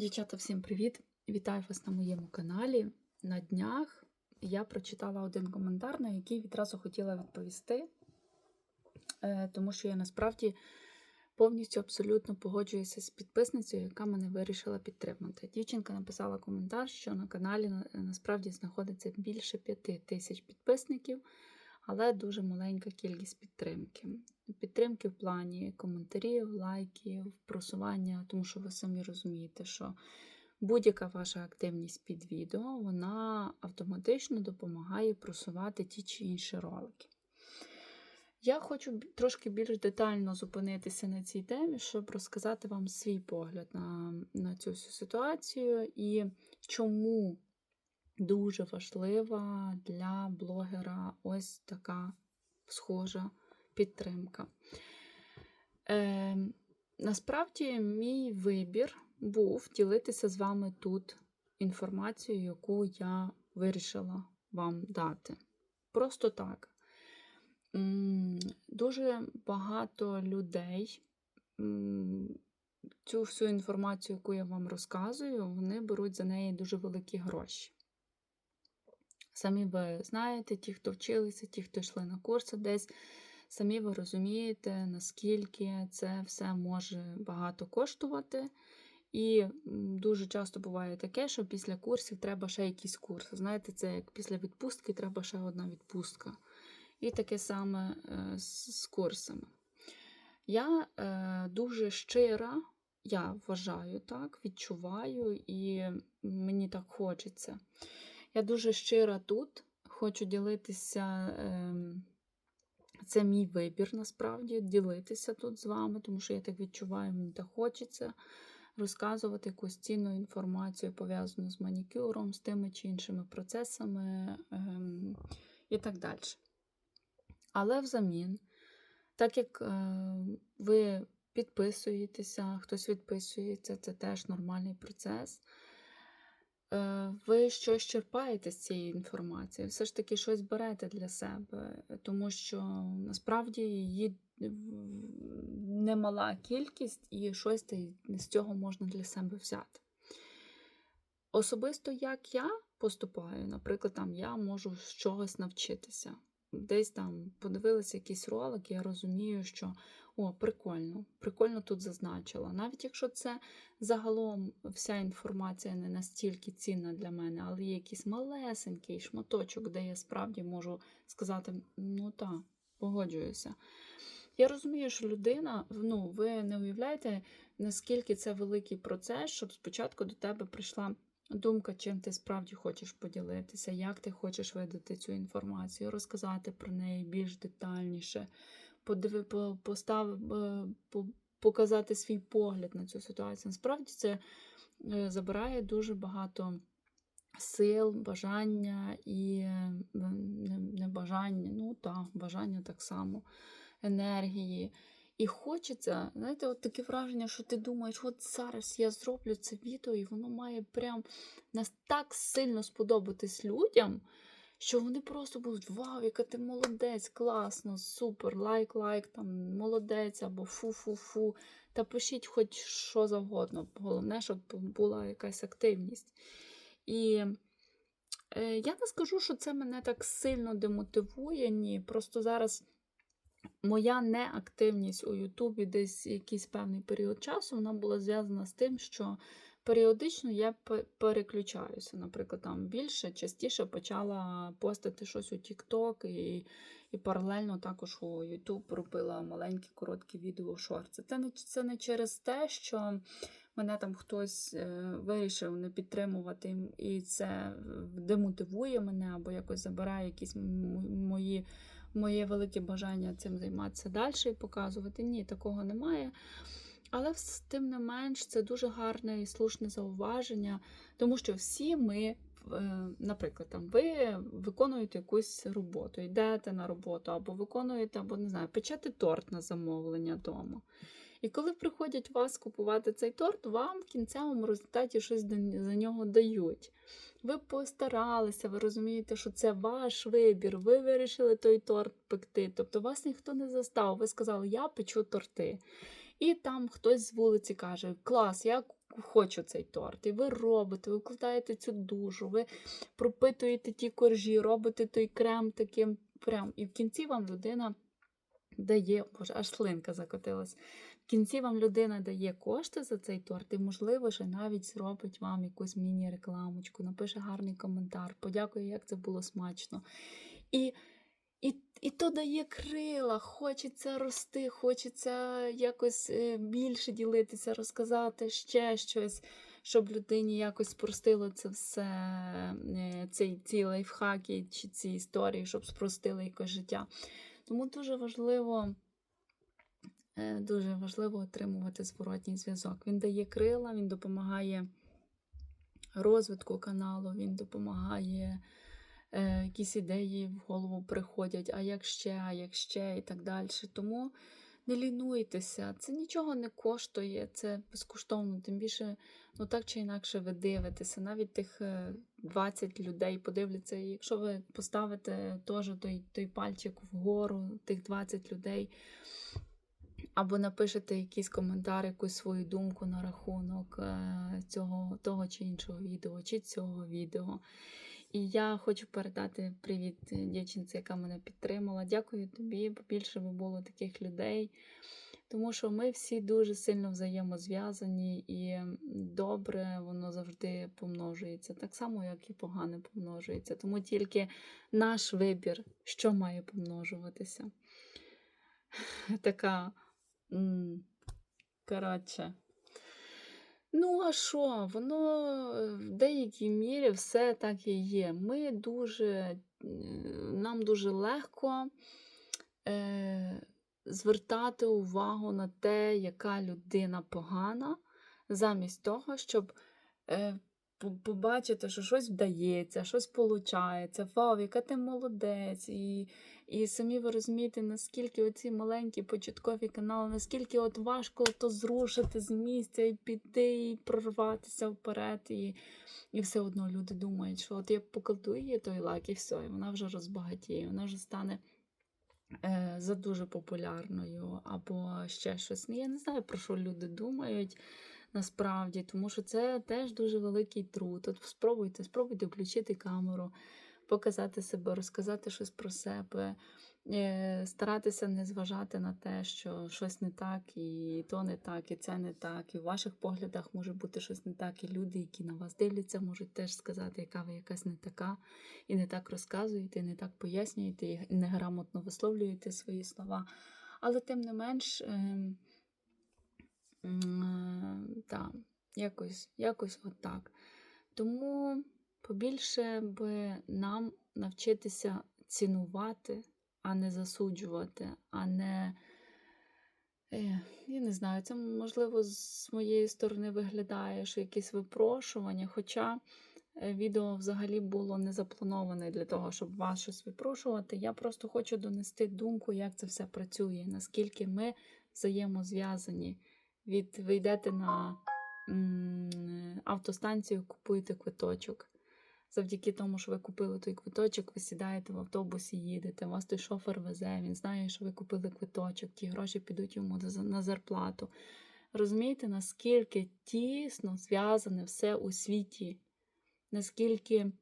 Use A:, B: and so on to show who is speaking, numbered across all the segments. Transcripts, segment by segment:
A: Дівчата, всім привіт! Вітаю вас на моєму каналі. На днях я прочитала один коментар, на який відразу хотіла відповісти, е, тому що я насправді повністю абсолютно погоджуюся з підписницею, яка мене вирішила підтримати. Дівчинка написала коментар, що на каналі насправді знаходиться більше п'яти тисяч підписників, але дуже маленька кількість підтримки. Підтримки в плані коментарів, лайків, просування, тому що ви самі розумієте, що будь-яка ваша активність під відео, вона автоматично допомагає просувати ті чи інші ролики. Я хочу трошки більш детально зупинитися на цій темі, щоб розказати вам свій погляд на, на цю всю ситуацію і чому дуже важлива для блогера ось така схожа підтримка. Е, насправді, мій вибір був ділитися з вами тут інформацією, яку я вирішила вам дати. Просто так. Дуже багато людей цю всю інформацію, яку я вам розказую, вони беруть за неї дуже великі гроші. Самі ви знаєте, ті, хто вчилися, ті, хто йшли на курси десь, самі ви розумієте, наскільки це все може багато коштувати. І дуже часто буває таке, що після курсів треба ще якісь курси. Знаєте, це як після відпустки треба ще одна відпустка. І таке саме е, з, з курсами. Я е, дуже щира, я вважаю так, відчуваю, і мені так хочеться. Я дуже щира тут, хочу ділитися. ем, Це мій вибір насправді ділитися тут з вами, тому що я так відчуваю, мені так хочеться розказувати якусь цінну інформацію, пов'язану з манікюром, з тими чи іншими процесами ем, і так далі. Але взамін, так як е, ви підписуєтеся, хтось відписується, це теж нормальний процес. Е, Ви щось черпаєте з цієї інформації, все ж таки щось берете для себе, тому що насправді її немала кількість, і щось з цього можна для себе взяти. Особисто як я поступаю, наприклад, там я можу з чогось навчитися. Десь там подивилася якийсь ролик, я розумію, що о, прикольно, прикольно тут зазначила. Навіть якщо це загалом вся інформація не настільки цінна для мене, але є якийсь малесенький шматочок, де я справді можу сказати, ну так, погоджуюся. Я розумію, що людина, ну, ви не уявляєте, наскільки це великий процес, щоб спочатку до тебе прийшла думка, чим ти справді хочеш поділитися, як ти хочеш видати цю інформацію, розказати про неї більш детальніше, подиви, по- постав, е, показати свій погляд на цю ситуацію. Насправді це е, забирає дуже багато сил, бажання і е, не, не бажання, ну так, бажання так само, енергії. І хочеться, знаєте, от таке враження, що ти думаєш, от зараз я зроблю це відео, і воно має прям нас так сильно сподобатись людям, що вони просто будуть вау, яка ти молодець, класно, супер, лайк, лайк, там молодець або фу-фу-фу. Та пишіть хоч що завгодно. Головне, щоб була якась активність. І е, я не скажу, що це мене так сильно демотивує. Ні, просто зараз моя неактивність у Ютубі десь якийсь певний період часу, вона була зв'язана з тим, що періодично я переключаюся. Наприклад, там більше, частіше почала постити щось у TikTok і, і паралельно також у YouTube робила маленькі короткі відео шорти. Це не, це не через те, що мене там хтось е, вирішив не підтримувати, і це демотивує мене або якось забирає якісь мої моє велике бажання цим займатися далі і показувати. Ні, такого немає. Але тим не менш, це дуже гарне і слушне зауваження, тому що всі ми, е, наприклад, там, ви виконуєте якусь роботу, йдете на роботу, або виконуєте, або не знаю, печете торт на замовлення вдома. І коли приходять вас купувати цей торт, вам в кінцевому результаті щось за нього дають. Ви постаралися, ви розумієте, що це ваш вибір, ви вирішили той торт пекти. Тобто вас ніхто не застав. Ви сказали, я печу торти. І там хтось з вулиці каже: Клас, я хочу цей торт. І ви робите, ви вкладаєте цю душу, ви пропитуєте ті коржі, робите той крем таким прям. І в кінці вам людина дає, боже, аж слинка закотилась. Кінці вам людина дає кошти за цей торт, і, можливо, ще навіть зробить вам якусь міні-рекламочку, напише гарний коментар, подякує, як це було смачно. І, і, і то дає крила, хочеться рости, хочеться якось е, більше ділитися, розказати ще щось, щоб людині якось спростило це все, е, ці, ці лайфхаки чи ці історії, щоб спростили якось життя. Тому дуже важливо. Е, Дуже важливо отримувати зворотній зв'язок. Він дає крила, він допомагає розвитку каналу, він допомагає, е, якісь ідеї в голову приходять, а як ще, а як ще, і так далі. Тому не лінуйтеся, це нічого не коштує, це безкоштовно, тим більше, ну так чи інакше, ви дивитеся. Навіть тих е, 20 людей подивляться, і якщо ви поставите теж той, той пальчик вгору, тих 20 людей. Або напишете якийсь коментар, якусь свою думку на рахунок е, цього того чи іншого відео, чи цього відео. І я хочу передати привіт дівчинці, яка мене підтримала. Дякую тобі, побільше би було таких людей. Тому що ми всі дуже сильно взаємозв'язані, і добре воно завжди помножується, так само, як і погане помножується. Тому тільки наш вибір, що має помножуватися. Така. Коротше. Ну, а що? Воно е, в деякій мірі все так і є. Ми дуже, нам дуже легко е, звертати увагу на те, яка людина погана, замість того, щоб е, побачити, що щось вдається, щось виходить. Вау, яка ти молодець. І, і самі ви розумієте, наскільки оці маленькі початкові канали, наскільки от важко то зрушити з місця і піти, і прорватися вперед. І, і все одно люди думають, що от я покладу її той лайк, і все, і вона вже розбагатіє, вона вже стане е, за дуже популярною, або ще щось. Ну, я не знаю, про що люди думають насправді, тому що це теж дуже великий труд. От спробуйте, спробуйте включити камеру, показати себе, розказати щось про себе, е, старатися не зважати на те, що щось не так, і то не так, і це не так. І в ваших поглядах може бути щось не так, і люди, які на вас дивляться, можуть теж сказати, яка ви якась не така, і не так розказуєте, і не так пояснюєте, і неграмотно висловлюєте свої слова. Але тим не менш. Ем, м, та, якось, якось отак. Тому побільше би нам навчитися цінувати, а не засуджувати, а не. Е, Я не знаю, це можливо з моєї сторони виглядає, що якесь випрошування. Хоча е, відео взагалі було не заплановане для того, щоб вас щось випрошувати. Я просто хочу донести думку, як це все працює, наскільки ми взаємозв'язані. Від ви йдете на автостанцію, купуєте квиточок. Завдяки тому, що ви купили той квиточок, ви сідаєте в автобус і їдете. Вас той шофер везе, він знає, що ви купили квиточок, ті гроші підуть йому на зарплату. Розумієте, наскільки тісно зв'язане все у світі, наскільки,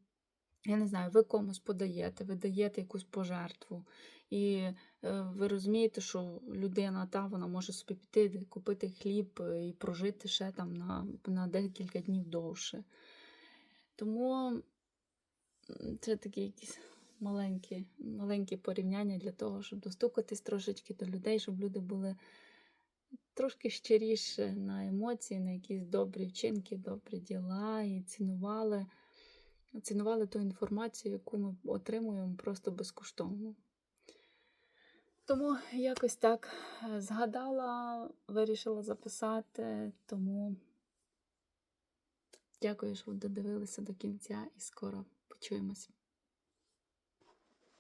A: я не знаю, ви комусь подаєте, ви даєте якусь пожертву. І е, ви розумієте, що людина та вона може собі піти, купити хліб е, і прожити ще там на, на декілька днів довше. Тому це такі якісь маленькі, маленькі порівняння для того, щоб достукатись трошечки до людей, щоб люди були трошки щиріше на емоції, на якісь добрі вчинки, добрі діла і цінували, цінували ту інформацію, яку ми отримуємо просто безкоштовно. Тому якось так е, згадала, вирішила записати. Тому дякую, що ви додивилися до кінця і скоро почуємось.